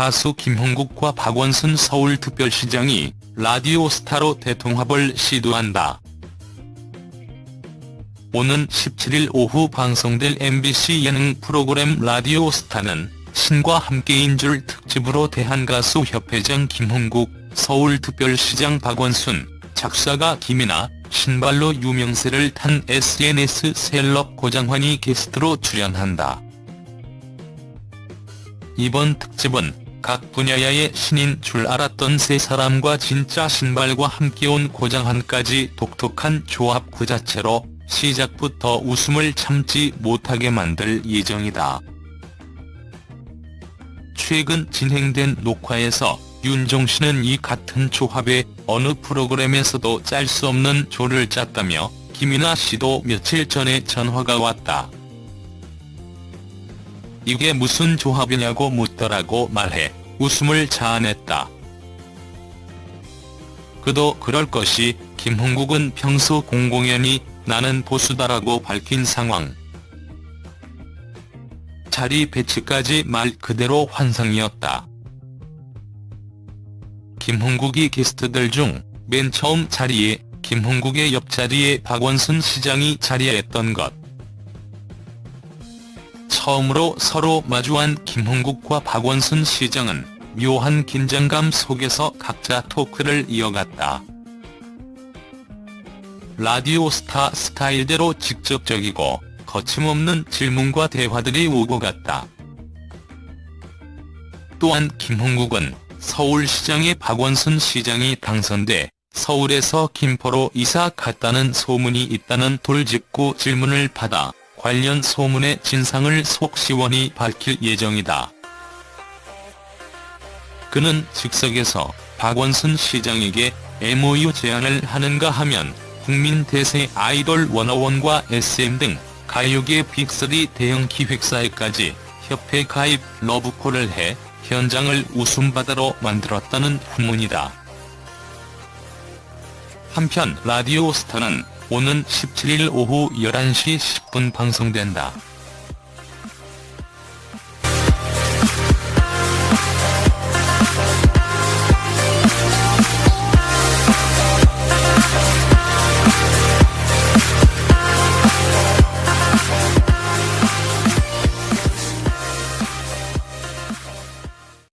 가수 김홍국과 박원순 서울특별시장이 라디오 스타로 대통합을 시도한다. 오는 17일 오후 방송될 MBC 예능 프로그램 라디오 스타는 신과 함께인 줄 특집으로 대한가수협회장 김홍국, 서울특별시장 박원순, 작사가 김이나, 신발로 유명세를 탄 SNS 셀럽 고장환이 게스트로 출연한다. 이번 특집은 각 분야의 신인 줄 알았던 세 사람과 진짜 신발과 함께 온 고장환까지 독특한 조합 그 자체로 시작부터 웃음을 참지 못하게 만들 예정이다. 최근 진행된 녹화에서 윤종신은 이 같은 조합에 어느 프로그램에서도 짤 수 없는 조를 짰다며 김이나 씨도 며칠 전에 전화가 왔다. 이게 무슨 조합이냐고 묻더라고 말해 웃음을 자아냈다. 그도 그럴 것이 김홍국은 평소 공공연히 나는 보수다라고 밝힌 상황. 자리 배치까지 말 그대로 환상이었다. 김홍국이 게스트들 중 맨 처음 자리에 김홍국의 옆자리에 박원순 시장이 자리했던 것. 처음으로 서로 마주한 김홍국과 박원순 시장은 묘한 긴장감 속에서 각자 토크를 이어갔다. 라디오 스타 스타일대로 직접적이고 거침없는 질문과 대화들이 오고 갔다. 또한 김홍국은 서울시장의 박원순 시장이 당선돼 서울에서 김포로 이사 갔다는 소문이 있다는 돌직구 질문을 받아 관련 소문의 진상을 속 시원히 밝힐 예정이다. 그는 즉석에서 박원순 시장에게 MOU 제안을 하는가 하면 국민 대세 아이돌 워너원과 SM 등 가요계 빅3 대형 기획사에까지 협회 가입 러브콜을 해 현장을 웃음바다로 만들었다는 후문이다. 한편 라디오 스타는 오는 17일 오후 11시 10분 방송된다.